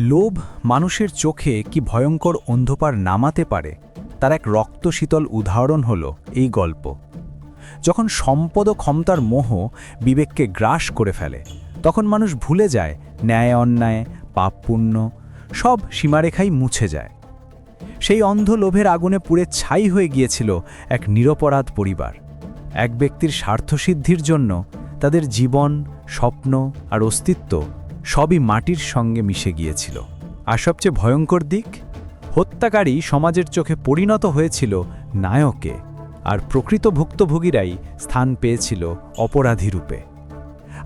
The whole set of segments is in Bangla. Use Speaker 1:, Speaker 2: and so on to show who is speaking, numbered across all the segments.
Speaker 1: লোভ মানুষের চোখে কি ভয়ঙ্কর অন্ধকার নামাতে পারে, তার এক রক্তশীতল উদাহরণ হল এই গল্প। যখন সম্পদ ও ক্ষমতার মোহ বিবেককে গ্রাস করে ফেলে, তখন মানুষ ভুলে যায় ন্যায় অন্যায়, পাপ পুণ্য, সব সীমারেখাই মুছে যায়। সেই অন্ধ লোভের আগুনে পুড়ে ছাই হয়ে গিয়েছিল এক নিরপরাধ পরিবার। এক ব্যক্তির স্বার্থসিদ্ধির জন্য তাদের জীবন, স্বপ্ন আর অস্তিত্ব সবই মাটির সঙ্গে মিশে গিয়েছিল। আর সবচেয়ে ভয়ঙ্কর দিক, হত্যাকারী সমাজের চোখে পরিণত হয়েছিল নায়কে আর প্রকৃত ভুক্তভোগীরাই স্থান পেয়েছিল অপরাধী রূপে।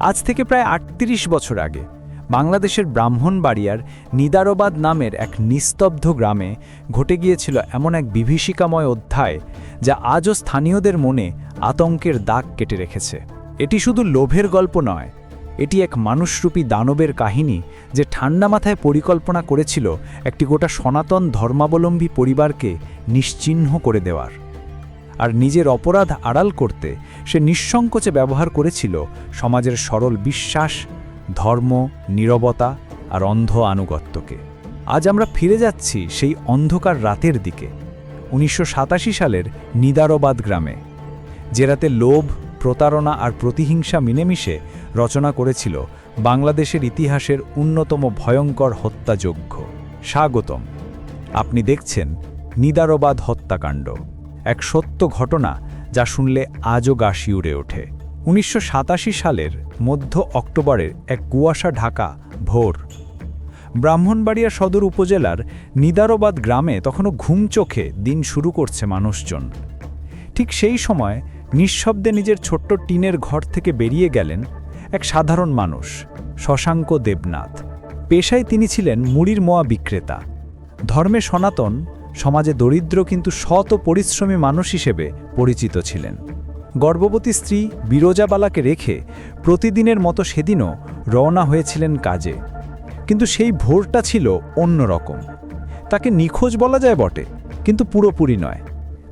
Speaker 1: আজ থেকে প্রায় আটত্রিশ বছর আগে, বাংলাদেশের ব্রাহ্মণবাড়িয়ার নিদারবাদ নামের এক নিস্তব্ধ গ্রামে ঘটে গিয়েছিল এমন এক বিভীষিকাময় অধ্যায় যা আজও স্থানীয়দের মনে আতঙ্কের দাগ কেটে রেখেছে। এটি শুধু লোভের গল্প নয় এটি এক মানুষরূপী দানবের কাহিনী যে ঠান্ডা মাথায় পরিকল্পনা করেছিল একটি গোটা সনাতন ধর্মাবলম্বী পরিবারকে নিশ্চিহ্ন করে দেওয়ার। আর নিজের অপরাধ আড়াল করতে সে নিঃসংকোচে ব্যবহার করেছিল সমাজের সরল বিশ্বাস, ধর্ম, নীরবতা আর অন্ধ আনুগত্যকে। আজ আমরা ফিরে যাচ্ছি সেই অন্ধকার রাতের দিকে, উনিশশো সাতাশি সালের নিদারবাদ গ্রামে। যে রাতে লোভ, প্রতারণা আর প্রতিহিংসা মিলেমিশে রচনা করেছিল বাংলাদেশের ইতিহাসের অন্যতম ভয়ঙ্কর হত্যাযজ্ঞ। স্বাগতম। আপনি দেখছেন নিদারবাদ হত্যাকাণ্ড। এক সত্য ঘটনা যা শুনলে আজও গা শিউরে ওঠে। উনিশশো সাতাশি সালের মধ্য অক্টোবরের এক কুয়াশা ঢাকা ভোর। ব্রাহ্মণবাড়িয়া সদর উপজেলার নিদারবাদ গ্রামে তখনও ঘুম চোখে দিন শুরু করছে মানুষজন। ঠিক সেই সময় নিঃশব্দে নিজের ছোট্ট টিনের ঘর থেকে বেরিয়ে গেলেন এক সাধারণ মানুষ, শশাঙ্ক দেবনাথ। পেশায় তিনি ছিলেন মুড়ির মোয়া বিক্রেতা। ধর্মে সনাতন, সমাজে দরিদ্র কিন্তু শত পরিশ্রমী মানুষ হিসেবে পরিচিত ছিলেন। গর্ভবতী স্ত্রী বিরোজাবালাকে রেখে প্রতিদিনের মতো সেদিনও রওনা হয়েছিলেন কাজে। কিন্তু সেই ভোরটা ছিল অন্যরকম তাকে নিখোঁজ বলা যায় বটে, কিন্তু পুরোপুরি নয়।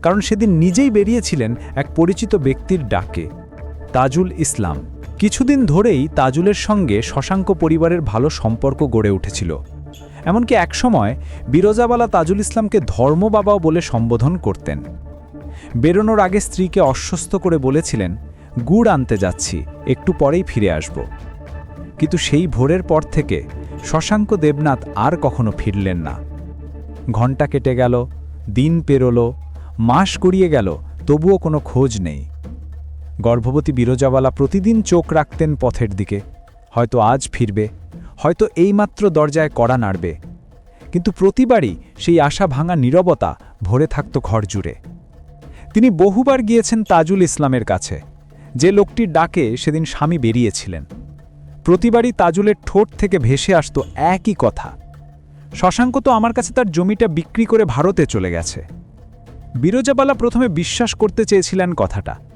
Speaker 1: কারণ সেদিন নিজেই বেরিয়েছিলেন এক পরিচিত ব্যক্তির ডাকে, তাজুল ইসলাম। কিছুদিন ধরেই তাজুলের সঙ্গে শশাঙ্ক পরিবারের ভালো সম্পর্ক গড়ে উঠেছিল। এমনকি একসময় বিরোজাবালা তাজুল ইসলামকে ধর্মবাবাও বলে সম্বোধন করতেন। বেরোনোর আগে স্ত্রীকে অস্বস্ত করে বলেছিলেন, গুড় আনতে যাচ্ছি, একটু পরেই ফিরে আসব। কিন্তু সেই ভোরের পর থেকে শশাঙ্ক দেবনাথ আর কখনো ফিরলেন না। ঘণ্টা কেটে গেল, দিন পেরোলো, মাস গড়িয়ে গেল, তবুও কোনো খোঁজ নেই। গর্ভবতী বিরজাওয়ালা প্রতিদিন চোখ রাখতেন পথের দিকে। হয়তো আজ ফিরবে, হয়তো এইমাত্র দরজায় কড়া নাড়বে। কিন্তু প্রতিবারই সেই আশা ভাঙা নীরবতা ভরে থাকত ঘর জুড়ে। তিনি বহুবার গিয়েছেন তাজুল ইসলামের কাছে। যে লোকটির ডাকে সেদিন স্বামী বেরিয়েছিলেন। প্রতিবারই তাজুলের ঠোঁট থেকে ভেসে আসত একই কথা। শশাঙ্ক তো আমার কাছে তার জমিটা বিক্রি করে ভারতে চলে গেছে। বিরজাবালা প্রথমে বিশ্বাস করতে চেয়েছিলেন কথাটা।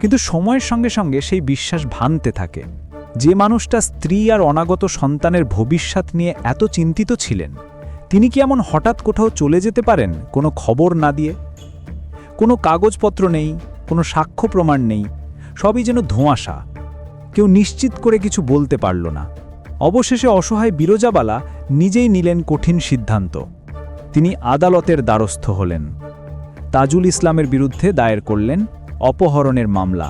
Speaker 1: কিন্তু সময়ের সঙ্গে সঙ্গে সেই বিশ্বাস ভাঙতে থাকে। যে মানুষটা স্ত্রী আর অনাগত সন্তানের ভবিষ্যৎ নিয়ে এত চিন্তিত ছিলেন, তিনি কি এমন হঠাৎ কোথাও চলে যেতে পারেন, কোনো খবর না দিয়ে? কোনো কাগজপত্র নেই, কোনো সাক্ষ্য প্রমাণ নেই, সবই যেন ধোঁয়াশা। কেউ নিশ্চিত করে কিছু বলতে পারল না। অবশেষে অসহায় বিরজাবালা নিজেই নিলেন কঠিন সিদ্ধান্ত। তিনি আদালতের দ্বারস্থ হলেন। তাজুল ইসলামের বিরুদ্ধে দায়ের করলেন অপহরণের মামলা।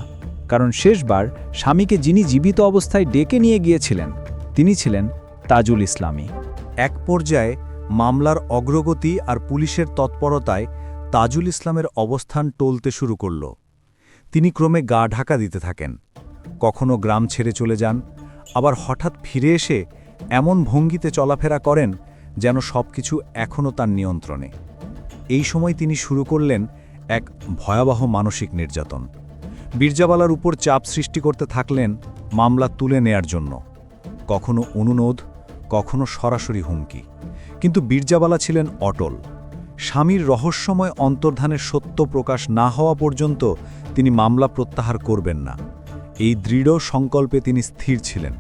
Speaker 1: কারণ শেষবার স্বামীকে যিনি জীবিত অবস্থায় ডেকে নিয়ে গিয়েছিলেন, তিনি ছিলেন তাজুল ইসলামী।
Speaker 2: এক পর্যায়ে মামলার অগ্রগতি আর পুলিশের তৎপরতায় তাজুল ইসলামের অবস্থান টলতে শুরু করল। তিনি ক্রমে গা ঢাকা দিতে থাকেন। কখনো গ্রাম ছেড়ে চলে যান, আবার হঠাৎ ফিরে এসে এমন ভঙ্গিতে চলাফেরা করেন যেন সবকিছু এখনও তার নিয়ন্ত্রণে। এই সময় তিনি শুরু করলেন এক ভয়াবহ মানসিক নির্যাতন। বীরজাবালার উপর চাপ সৃষ্টি করতে থাকলেন মামলা তুলে নেয়ার জন্য। কখনো অনুনোধ কখনো সরাসরি হুমকি। কিন্তু বীরজাবালা ছিলেন অটল। স্বামীর রহস্যময় অন্তর্ধানের সত্য প্রকাশ না হওয়া পর্যন্ত তিনি মামলা প্রত্যাহার করবেন না। এই দৃঢ় সংকল্পে তিনি স্থির ছিলেন।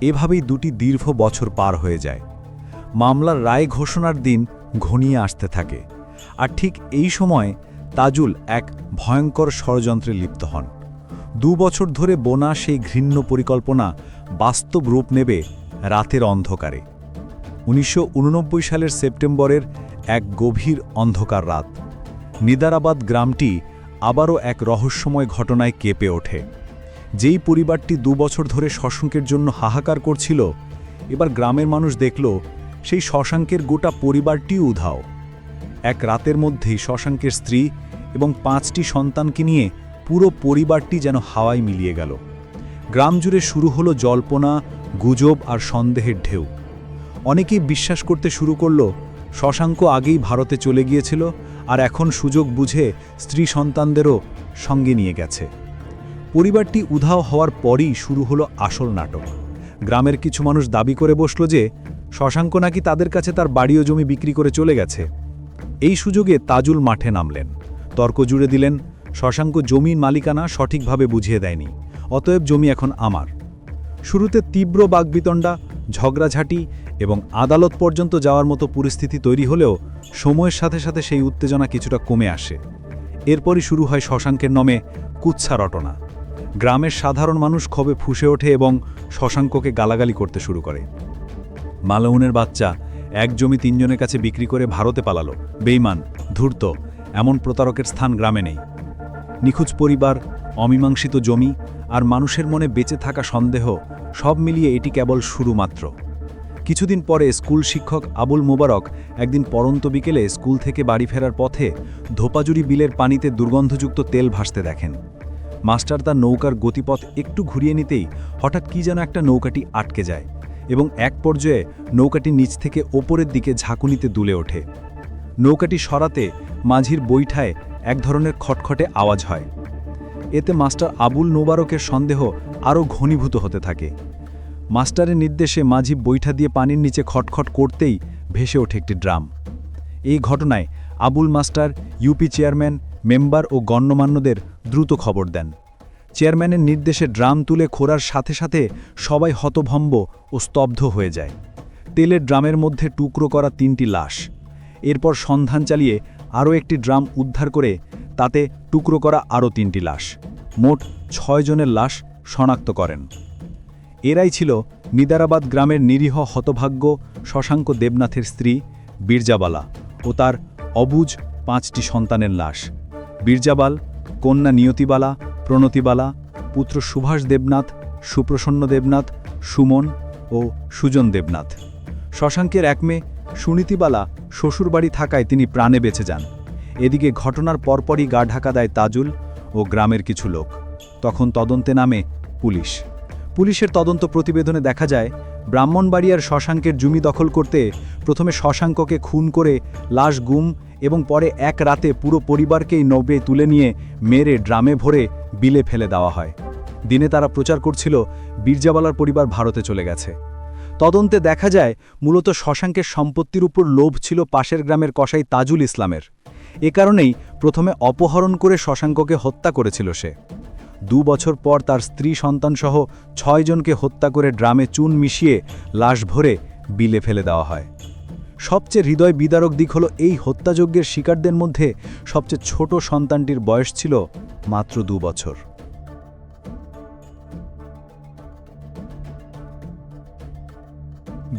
Speaker 2: এভাবেই দুটি দীর্ঘ বছর পার হয়ে যায়। মামলার রায় ঘোষণার দিন ঘনিয়ে আসতে থাকে। আর ঠিক এই সময় তাজুল এক ভয়ঙ্কর ষড়যন্ত্রে লিপ্ত হন। দু বছর ধরে বোনা সেই ঘৃণ্য পরিকল্পনা বাস্তব রূপ নেবে রাতের অন্ধকারে। উনিশশো উননব্বই সালের সেপ্টেম্বরের এক গভীর অন্ধকার রাত। নিদারাবাদ গ্রামটি আবারও এক রহস্যময় ঘটনায় কেঁপে ওঠে। যেই পরিবারটি দু বছর ধরে শশাঙ্কের জন্য হাহাকার করছিল, এবার গ্রামের মানুষ দেখল সেই শশাঙ্কের গোটা পরিবারটিও উধাও। এক রাতের মধ্যেই শশাঙ্কের স্ত্রী এবং পাঁচটি সন্তানকে নিয়ে পুরো পরিবারটি যেন হাওয়ায় মিলিয়ে গেল। গ্রাম জুড়ে শুরু হলো জল্পনা, গুজব আর সন্দেহের ঢেউ। অনেকেই বিশ্বাস করতে শুরু করল, শশাঙ্ক আগেই ভারতে চলে গিয়েছিল আর এখন সুযোগ বুঝে স্ত্রী সন্তানদেরও সঙ্গে নিয়ে গেছে। পরিবারটি উধাও হওয়ার পরই শুরু হলো আসল নাটক। গ্রামের কিছু মানুষ দাবি করে বসল যে, শশাঙ্ক নাকি তাদের কাছে তার বাড়ি ও জমি বিক্রি করে চলে গেছে। এই সুযোগে তাজুল মাঠে নামলেন। তর্ক জুড়ে দিলেন, শশাঙ্ক জমির মালিকানা সঠিকভাবে বুঝিয়ে দেয়নি, অতএব জমি এখন আমার। শুরুতে তীব্র বাগবিতণ্ডা, ঝগড়াঝাঁটি এবং আদালত পর্যন্ত যাওয়ার মতো পরিস্থিতি তৈরি হলেও সময়ের সাথে সাথে সেই উত্তেজনা কিছুটা কমে আসে। এরপরই শুরু হয় শশাঙ্কের নামে কুৎসা রটনা। গ্রামের সাধারণ মানুষ ক্ষোভে ফুসে ওঠে এবং শশাঙ্ককে গালাগালি করতে শুরু করে। মালউনের বাচ্চা এক জমি তিনজনের কাছে বিক্রি করে ভারতে পালালো। বেইমান ধূর্ত, এমন প্রতারকের স্থান গ্রামে নেই। নিখোঁজ পরিবার, অমীমাংসিত জমি আর মানুষের মনে বেঁচে থাকা সন্দেহ সব মিলিয়ে এটি কেবল শুরু মাত্র কিছুদিন পরে স্কুল শিক্ষক আবুল মোবারক একদিন পরন্ত বিকেলে স্কুল থেকে বাড়ি ফেরার পথে ধোপাজুরি বিলের পানিতে দুর্গন্ধযুক্ত তেল ভাসতে দেখেন। মাস্টার তার নৌকার গতিপথ একটু ঘুরিয়ে নিতেই হঠাৎ কি যেন একটা নৌকাটি আটকে যায়। এবং এক পর্যায়ে নৌকাটি নিচ থেকে ওপরের দিকে ঝাঁকুনিতে দুলে ওঠে। নৌকাটি সরাতে মাঝির বৈঠায় এক ধরনের খটখটে আওয়াজ হয়। এতে মাস্টার আবুল নোবারকের সন্দেহ আরও ঘনীভূত হতে থাকে। মাস্টারের নির্দেশে মাঝি বৈঠা দিয়ে পানির নিচে খটখট করতেই ভেসে ওঠে একটি ড্রাম। এই ঘটনায় Abul master, UP chairman, member ও গণ্যমান্যদের দ্রুত খবর দেন। চেয়ারম্যানের নির্দেশে ড্রাম তুলে খোরার সাথে সাথে সবাই হতভম্ব ও স্তব্ধ হয়ে যায়। তেলের ড্রামের মধ্যে টুকরো করা তিনটি লাশ। এরপর সন্ধান চালিয়ে আরও একটি ড্রাম উদ্ধার করে তাতে টুকরো করা আরও তিনটি লাশ। মোট ছয় জনের লাশ শনাক্ত করেন। এরাই ছিল নিদারাবাদ গ্রামের নিরীহ হতভাগ্য শশাঙ্ক দেবনাথের স্ত্রী বীরজাবালা ও তার অবুজ পাঁচটি সন্তানের লাশ। বীরজাবাল, কন্যা নিয়তিবালা প্রণতিবালা, পুত্র সুভাষ দেবনাথ, সুপ্রসন্ন দেবনাথ, সুমন ও সুজন দেবনাথ। শশাঙ্কের এক মেয়ে সুনীতিবালা শ্বশুরবাড়ি থাকায় তিনি প্রাণে বেঁচে যান। এদিকে ঘটনার পরপরই গা ঢাকা দেয় তাজুল ও গ্রামের কিছু লোক। তখন তদন্তে নামে পুলিশ। পুলিশের তদন্ত প্রতিবেদনে দেখা যায়, ব্রাহ্মণবাড়িয়ার শশাঙ্কের জমি দখল করতে প্রথমে শশাঙ্ককে খুন করে লাশ, গুম এবং পরে এক রাতে পুরো পরিবারকেই নবে তুলে নিয়ে মেরে ড্রামে ভরে বিলে ফেলে দেওয়া হয়। দিনে তারা প্রচার করছিল, বীরজাবালার পরিবার ভারতে চলে গেছে। তদন্তে দেখা যায়, মূলত শশাঙ্কের সম্পত্তির উপর লোভ ছিল পাশের গ্রামের কসাই তাজুল ইসলামের। এ কারণেই প্রথমে অপহরণ করে শশাঙ্ককে হত্যা করেছিল সে। দু বছর পর তার স্ত্রী, সন্তানসহ ছয়জনকে হত্যা করে ড্রামে চুন মিশিয়ে লাশ ভরে বিলে ফেলে দেওয়া হয়। সবচেয়ে হৃদয় বিদারক দিক হল এই হত্যাযজ্ঞের শিকারদের মধ্যে সবচেয়ে ছোট সন্তানটির বয়স ছিল মাত্র দু বছর।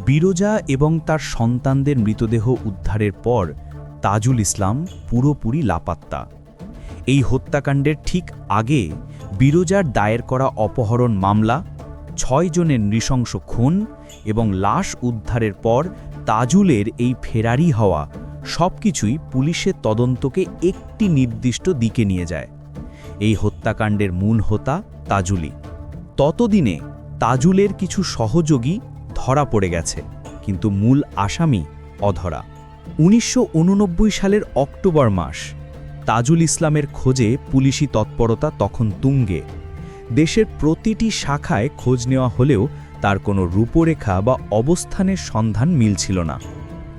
Speaker 1: বিরোজা এবং তার সন্তানদের মৃতদেহ উদ্ধারের পর তাজুল ইসলাম পুরোপুরি লাপাত্তা। এই হত্যাকাণ্ডের ঠিক আগে বিরোজার দায়ের করা অপহরণ মামলা, ছয় জনের নৃশংস খুন এবং লাশ উদ্ধারের পর তাজুলের এই ফেরারি হওয়া সবকিছুই পুলিশের তদন্তকে একটি নির্দিষ্ট দিকে নিয়ে যায়। এই হত্যাকাণ্ডের মূল হোতা তাজুলি। ততদিনে তাজুলের কিছু সহযোগী ধরা পড়ে গেছে, কিন্তু মূল আসামি অধরা। উনিশশো উননব্বই সালের অক্টোবর মাস, তাজুল ইসলামের খোঁজে পুলিশি তৎপরতা তখন তুঙ্গে। দেশের প্রতিটি শাখায় খোঁজ নেওয়া হলেও তার কোনো রূপরেখা বা অবস্থানের সন্ধান মিলছিল না।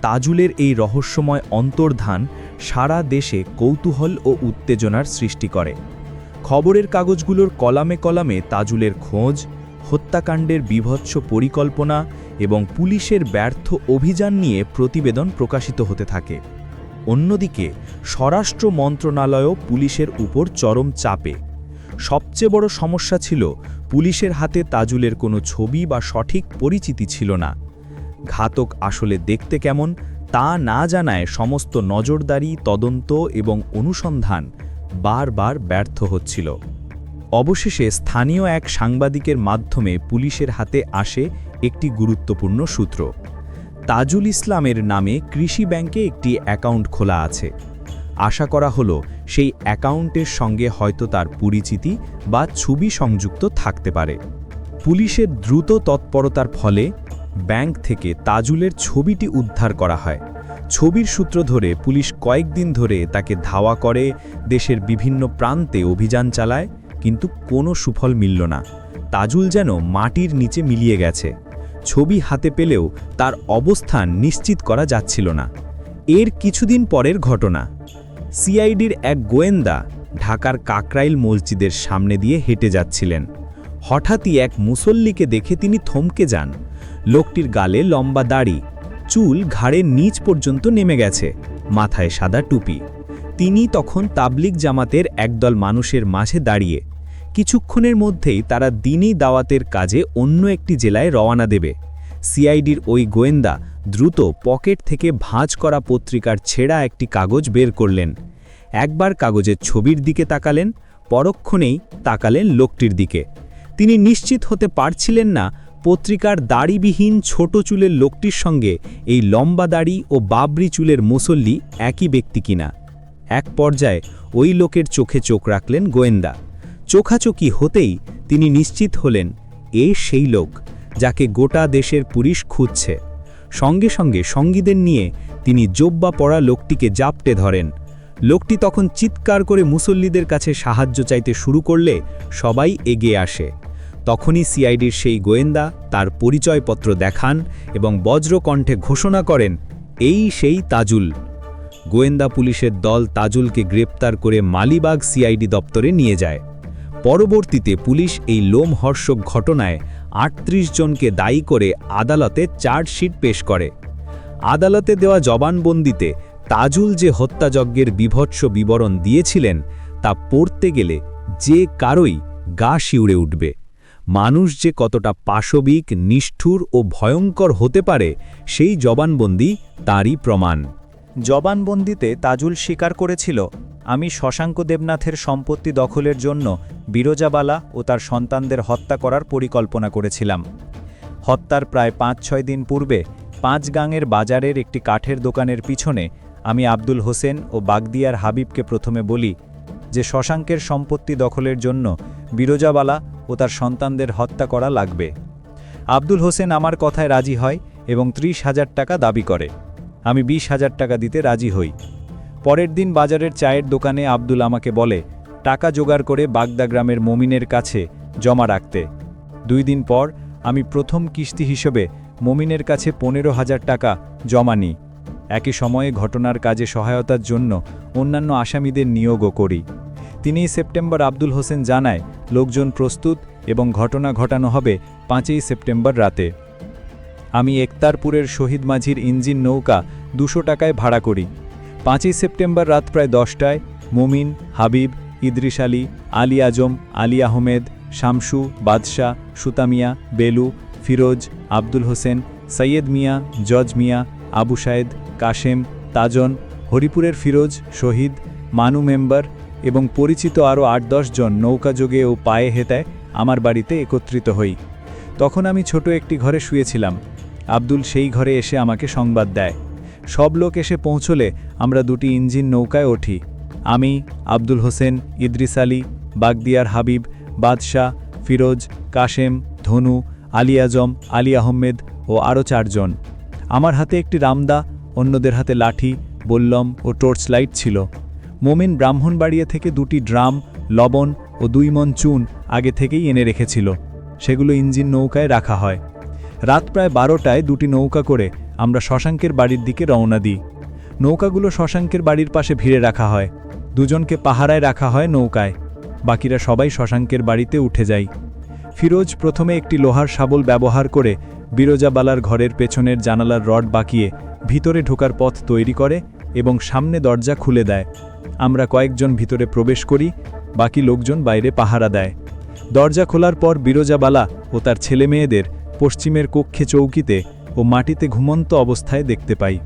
Speaker 1: তাজুলের এই রহস্যময় অন্তর্ধান সারা দেশে কৌতূহল ও উত্তেজনার সৃষ্টি করে। খবরের কাগজগুলোর কলামে কলামে তাজুলের খোঁজ, হত্যাকাণ্ডের বিভৎস পরিকল্পনা এবং পুলিশের ব্যর্থ অভিযান নিয়ে প্রতিবেদন প্রকাশিত হতে থাকে। অন্যদিকে, স্বরাষ্ট্র মন্ত্রণালয়ও পুলিশের উপর চরম চাপে। সবচেয়ে বড় সমস্যা ছিল পুলিশের হাতে তাজুলের কোনো ছবি বা সঠিক পরিচিতি ছিল না।
Speaker 3: ঘাতক আসলে দেখতে কেমন তা না জানায় সমস্ত নজরদারি, তদন্ত এবং অনুসন্ধান বারবার ব্যর্থ হচ্ছিল। অবশেষে স্থানীয় এক সাংবাদিকের মাধ্যমে পুলিশের হাতে আসে একটি গুরুত্বপূর্ণ সূত্র। তাজুল ইসলামের নামে কৃষি ব্যাংকে একটি অ্যাকাউন্ট খোলা আছে। আশা করা হলো সেই অ্যাকাউন্টের সঙ্গে হয়তো তার পরিচিতি বা ছবি সংযুক্ত থাকতে পারে। পুলিশের দ্রুত তৎপরতার ফলে ব্যাংক থেকে তাজুলের ছবিটি উদ্ধার করা হয়। ছবির সূত্র ধরে পুলিশ কয়েকদিন ধরে তাকে ধাওয়া করে দেশের বিভিন্ন প্রান্তে অভিযান চালায়, কিন্তু কোনো সুফল মিলল না। তাজুল যেন মাটির নিচে মিলিয়ে গেছে। ছবি হাতে পেলেও তার অবস্থান নিশ্চিত করা যাচ্ছিল না। এর কিছুদিন পরের ঘটনা। সিআইডির এক গোয়েন্দা ঢাকার কাকরাইল মসজিদের সামনে দিয়ে হেঁটে যাচ্ছিলেন। হঠাৎই এক মুসল্লিকে দেখে তিনি থমকে যান। লোকটির গালে লম্বা দাড়ি, চুল ঘাড়ের নিচ পর্যন্ত নেমে গেছে, মাথায় সাদা টুপি। তিনি তখন তাবলিগ জামাতের একদল মানুষের মাঝে দাঁড়িয়ে, কিছুক্ষণের মধ্যেই তারা দিনই দাওয়াতের কাজে অন্য একটি জেলায় রওনা দেবে। সিআইডির ওই গোয়েন্দা দ্রুত পকেট থেকে ভাঁজ করা পত্রিকার ছেঁড়া একটি কাগজ বের করলেন। একবার কাগজের ছবির দিকে তাকালেন, পরক্ষণেই তাকালেন লোকটির দিকে। তিনি নিশ্চিত হতে পারছিলেন না পত্রিকার দাড়িবিহীন ছোট চুলের লোকটির সঙ্গে এই লম্বা দাড়ি ও বাবরি চুলের মুসল্লি একই ব্যক্তি কিনা। এক পর্যায়ে ওই লোকের চোখে চোখ রাখলেন গোয়েন্দা। চোখাচোখি হতেই তিনি নিশ্চিত হলেন, এ সেই লোক। যাকে গোটা দেশের পুলিশ খুঁজছে। সঙ্গে সঙ্গে সঙ্গীদের নিয়ে তিনি জব্বা পড়া লোকটিকে জাপটে ধরেন। লোকটি তখন চিৎকার করে মুসল্লিদের কাছে সাহায্য চাইতে শুরু করলে সবাই এগিয়ে আসে। তখনই সিআইডির সেই গোয়েন্দা তার পরিচয়পত্র দেখান এবং বজ্রকণ্ঠে ঘোষণা করেন, এই সেই তাজুল। গোয়েন্দা পুলিশের দল তাজুলকে গ্রেপ্তার করে মালিবাগ সিআইডি দপ্তরে নিয়ে যায়। পরবর্তীতে পুলিশ এই লোমহর্ষক ঘটনায় আটত্রিশ জনকে দায়ী করে আদালতে চার্জশিট পেশ করে। আদালতে দেওয়া জবানবন্দিতে তাজুল যে হত্যাযজ্ঞের বিভৎস বিবরণ দিয়েছিলেন, তা পড়তে গেলে যে কারোই গা শিউড়ে উঠবে। মানুষ যে কতটা পাশবিক, নিষ্ঠুর ও ভয়ঙ্কর হতে পারে, সেই জবানবন্দি তারই প্রমাণ।
Speaker 2: জবানবন্দিতে তাজুল স্বীকার করেছিল, আমি শশাঙ্ক দেবনাথের সম্পত্তি দখলের জন্য বিরজাবালা ও তার সন্তানদের হত্যা করার পরিকল্পনা করেছিলাম। হত্যার প্রায় পাঁচ ছয় দিন পূর্বে পাঁচগাঙের বাজারের একটি কাঠের দোকানের পিছনে আমি আব্দুল হোসেন ও বাগদিয়ার হাবিবকে প্রথমে বলি যে শশাঙ্কের সম্পত্তি দখলের জন্য বিরজাবালা ও তার সন্তানদের হত্যা করা লাগবে। আব্দুল হোসেন আমার কথায় রাজি হয় এবং ত্রিশ হাজার টাকা দাবি করে। আমি বিশ হাজার টাকা দিতে রাজি হই। পরের দিন বাজারের চায়ের দোকানে আব্দুল আমাকে বলে, টাকা জোগাড় করে বাগদা গ্রামের মমিনের কাছে জমা রাখতে। দুই দিন পর আমি প্রথম কিস্তি হিসেবে মমিনের কাছে পনেরো হাজার টাকা জমা নিই। একই সময়ে ঘটনার কাজে সহায়তার জন্য অন্যান্য আসামিদের নিয়োগও করি। তিনই সেপ্টেম্বর আব্দুল হোসেন জানায়, লোকজন প্রস্তুত এবং ঘটনা ঘটানো হবে পাঁচই সেপ্টেম্বর রাতে। আমি একতারপুরের শহীদ মাঝির ইঞ্জিন নৌকা দুশো টাকায় ভাড়া করি। পাঁচই সেপ্টেম্বর রাত প্রায় দশটায় মুমিন, হাবিব, ইদ্রিস আলী আলী আজম, আলী আহমেদ, শামসু, বাদশাহ, সুতামিয়া, বেলু, ফিরোজ, আব্দুল হোসেন, সৈয়দ মিয়া, জজ মিয়া, আবু সায়েদ, কাশেম, তাজন, হরিপুরের ফিরোজ, শহীদ, মানু মেম্বার এবং পরিচিত আরও আট জন নৌকাযোগে ও পায়ে হেতায় আমার বাড়িতে একত্রিত হই। তখন আমি ছোট একটি ঘরে শুয়েছিলাম। আব্দুল সেই ঘরে এসে আমাকে সংবাদ দেয়। সব লোক এসে পৌঁছলে আমরা দুটি ইঞ্জিন নৌকায় উঠি আমি, আব্দুল হোসেন, ইদ্রিস আলী, বাগদিয়ার হাবিব, বাদশাহ, ফিরোজ, কাশেম, ধনু, আলী আজম, আলী আহমেদ ও আরও চারজন। আমার হাতে একটি রামদা, অন্যদের হাতে লাঠি, বল্লম ও টর্চ লাইট ছিল। মোমিন ব্রাহ্মণবাড়িয়া থেকে দুটি ড্রাম, লবণ ও দুই মন চুন আগে থেকেই এনে রেখেছিল। সেগুলো ইঞ্জিন নৌকায় রাখা হয়। রাত প্রায় বারোটায় দুটি নৌকা করে আমরা শশাঙ্কের বাড়ির দিকে রওনা দিই। নৌকাগুলো শশাঙ্কের বাড়ির পাশে ভিড়ে রাখা হয়। দুজনকে পাহারায় রাখা হয় নৌকায়। বাকিরা সবাই শশাঙ্কের বাড়িতে উঠে যায় ফিরোজ প্রথমে একটি লোহার শাবল ব্যবহার করে বিরজাবালার ঘরের পেছনের জানালার রড বাঁকিয়ে ভিতরে ঢোকার পথ তৈরি করে এবং সামনে দরজা খুলে দেয়। আমরা কয়েকজন ভিতরে প্রবেশ করি, বাকি লোকজন বাইরে পাহারা দেয়। দরজা খোলার পর বিরজাবালা ও তার ছেলেমেয়েদের পশ্চিমের কক্ষে চৌকিতে ও মাটিতে ঘুমন্ত অবস্থায় দেখতে পাই।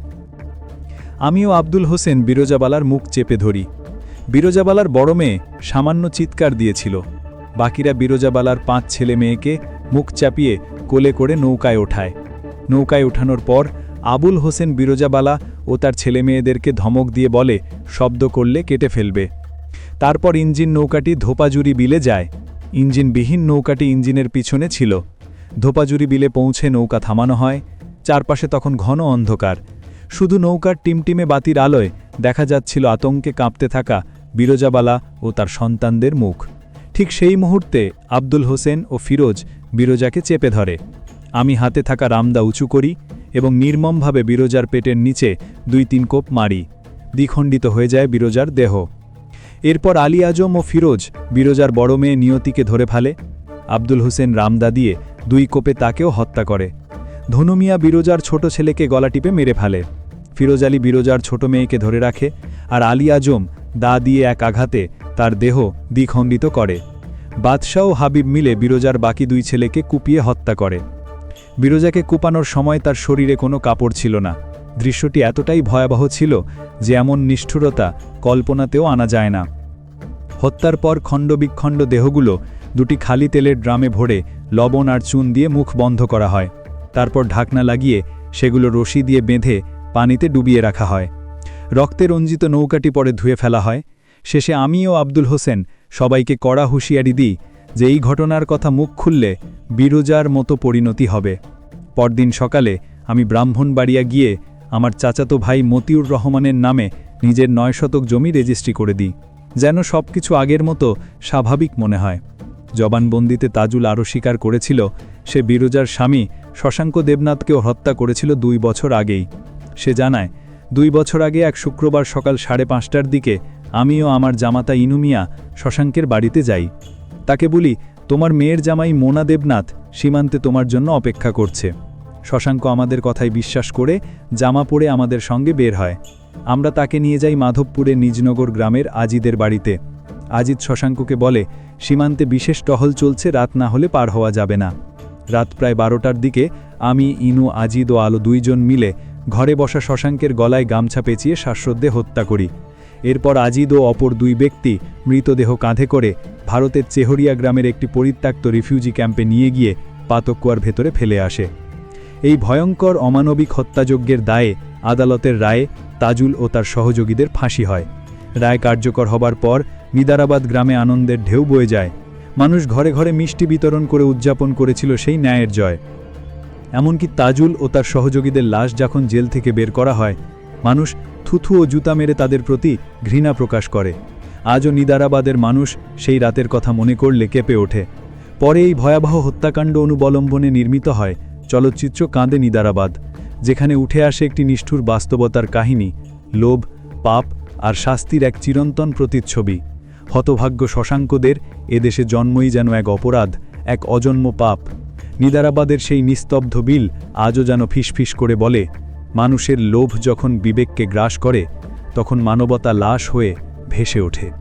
Speaker 2: আমিও আব্দুল হোসেন বিরোজাবালার মুখ চেপে ধরি। বিরোজাবালার বড় মেয়ে সামান্য চিৎকার দিয়েছিল। বাকিরা বিরোজাবালার পাঁচ ছেলে মেয়েকে মুখ চাপিয়ে কোলে করে নৌকায় ওঠায়। নৌকায় ওঠানোর পর আবুল হোসেন বিরোজাবালা ও তার ছেলে মেয়েদেরকে ধমক দিয়ে বলে, শব্দ করলে কেটে ফেলবে। তারপর ইঞ্জিন নৌকাটি ধোপাজুরি বিলে যায়। ইঞ্জিনবিহীন নৌকাটি ইঞ্জিনের পিছনে ছিল। ধোপাজুরি বিলে পৌঁছে নৌকা থামানো হয়। চারপাশে তখন ঘন অন্ধকার। শুধু নৌকার টিমটিমে বাতির আলোয় দেখা যাচ্ছিল আতঙ্কে কাঁপতে থাকা বিরোজাবালা ও তার সন্তানদের মুখ। ঠিক সেই মুহূর্তে আব্দুল হোসেন ও ফিরোজ বিরোজাকে চেপে ধরে। আমি হাতে থাকা রামদা উঁচু করি এবং নির্মমভাবে বিরোজার পেটের নিচে দুই তিন কোপ মারি। দ্বিখণ্ডিত হয়ে যায় বিরোজার দেহ। এরপর আলী আজম ও ফিরোজ বিরোজার বড় মেয়ে নিয়তিকে ধরে ফেলে। আব্দুল হোসেন রামদা দিয়ে দুই কোপে তাকেও হত্যা করে। ধনুমিয়া বিরোজার ছোট ছেলেকে গলা টিপে মেরে ফেলে। ফিরোজ আলী বিরোজার ছোট মেয়েকে ধরে রাখে আর আলী আজম দা দিয়ে এক আঘাতে তার দেহ দ্বিখণ্ডিত করে। বাদশাহ ও হাবিব মিলে বিরোজার বাকি দুই ছেলেকে কুপিয়ে হত্যা করে। বিরোজাকে কুপানোর সময় তার শরীরে কোনো কাপড় ছিল না। দৃশ্যটি এতটাই ভয়াবহ ছিল যে এমন নিষ্ঠুরতা কল্পনাতেও আনা যায় না। হত্যার পর খণ্ডবিখণ্ড দেহগুলো দুটি খালি তেলের ড্রামে ভরে লবণ আর চুন দিয়ে মুখ বন্ধ করা হয়। তারপর ঢাকনা লাগিয়ে সেগুলো রশি দিয়ে বেঁধে পানিতে ডুবিয়ে রাখা হয়। রক্তে রঞ্জিত নৌকাটি পরে ধুয়ে ফেলা হয়। শেষে আমি ও আব্দুল হোসেন সবাইকে কড়া হুঁশিয়ারি দিই যে এই ঘটনার কথা মুখ খুললে বিরোজার মতো পরিণতি হবে। পরদিন সকালে আমি ব্রাহ্মণবাড়িয়া গিয়ে আমার চাচাতো ভাই মতিউর রহমানের নামে নিজের নয় শতক জমি রেজিস্ট্রি করে দিই। যেন সব কিছু আগের মতো স্বাভাবিক মনে হয়। জবানবন্দিতে তাজুল আরও স্বীকার করেছিল, সে বিরোজার স্বামী শশাঙ্ক দেবনাথকেও হত্যা করেছিল দুই বছর আগেই। সে জানায়, দুই বছর আগে এক শুক্রবার সকাল সাড়ে পাঁচটার দিকে আমিও আমার জামাতা ইনুমিয়া শশাঙ্কের বাড়িতে যাই। তাকে বলি, তোমার মেয়ের জামাই মোনা দেবনাথ সীমান্তে তোমার জন্য অপেক্ষা করছে। শশাঙ্ক আমাদের কথায় বিশ্বাস করে জামা পরে আমাদের সঙ্গে বের হয়। আমরা তাকে নিয়ে যাই মাধবপুরে নিজনগর গ্রামের আজিদের বাড়িতে। আজিদ শশাঙ্ককে বলে, সীমান্তে বিশেষ টহল চলছে, রাত না হলে পার হওয়া যাবে না। রাত প্রায় বারোটার দিকে আমি, ইনু আজিদ ও আলো দুইজন মিলে ঘরে বসা শশাঙ্কের গলায় গামছা পেঁচিয়ে শ্বাসরোধ্যে হত্যা করি। এরপর আজিদ ও অপর দুই ব্যক্তি মৃতদেহ কাঁধে করে ভারতের চেহরিয়া গ্রামের একটি পরিত্যক্ত রিফিউজি ক্যাম্পে নিয়ে গিয়ে পাতকুয়ার ভেতরে ফেলে আসে। এই ভয়ঙ্কর অমানবিক হত্যাযজ্ঞের দায়ে আদালতের রায়ে তাজুল ও তার সহযোগীদের ফাঁসি হয়। রায় কার্যকর হবার পর নিদারাবাদ গ্রামে আনন্দের ঢেউ বয়ে যায়। মানুষ ঘরে ঘরে মিষ্টি বিতরণ করে উদযাপন করেছিল সেই ন্যায়ের জয়। এমনকি তাজুল ও তার সহযোগীদের লাশ যখন জেল থেকে বের করা হয়, মানুষ থুথু ও জুতা মেরে তাদের প্রতি ঘৃণা প্রকাশ করে। আজও নিদারাবাদের মানুষ সেই রাতের কথা মনে করলে কেঁপে ওঠে। পরে এই ভয়াবহ হত্যাকাণ্ড অনুবলম্বনে নির্মিত হয় চলচ্চিত্র কাঁদে নিদারাবাদ, যেখানে উঠে আসে একটি নিষ্ঠুর বাস্তবতার কাহিনী, লোভ, পাপ আর শাস্তির এক চিরন্তন প্রতিচ্ছবি। হতভাগ্য শশাঙ্কদের এদেশে জন্মই যেন এক অপরাধ, এক অজন্ম পাপ। নিদারাবাদের সেই নিস্তব্ধ বিল আজও যেন ফিসফিস করে বলে, মানুষের লোভ যখন বিবেককে গ্রাস করে, তখন মানবতা লাশ হয়ে ভেসে ওঠে।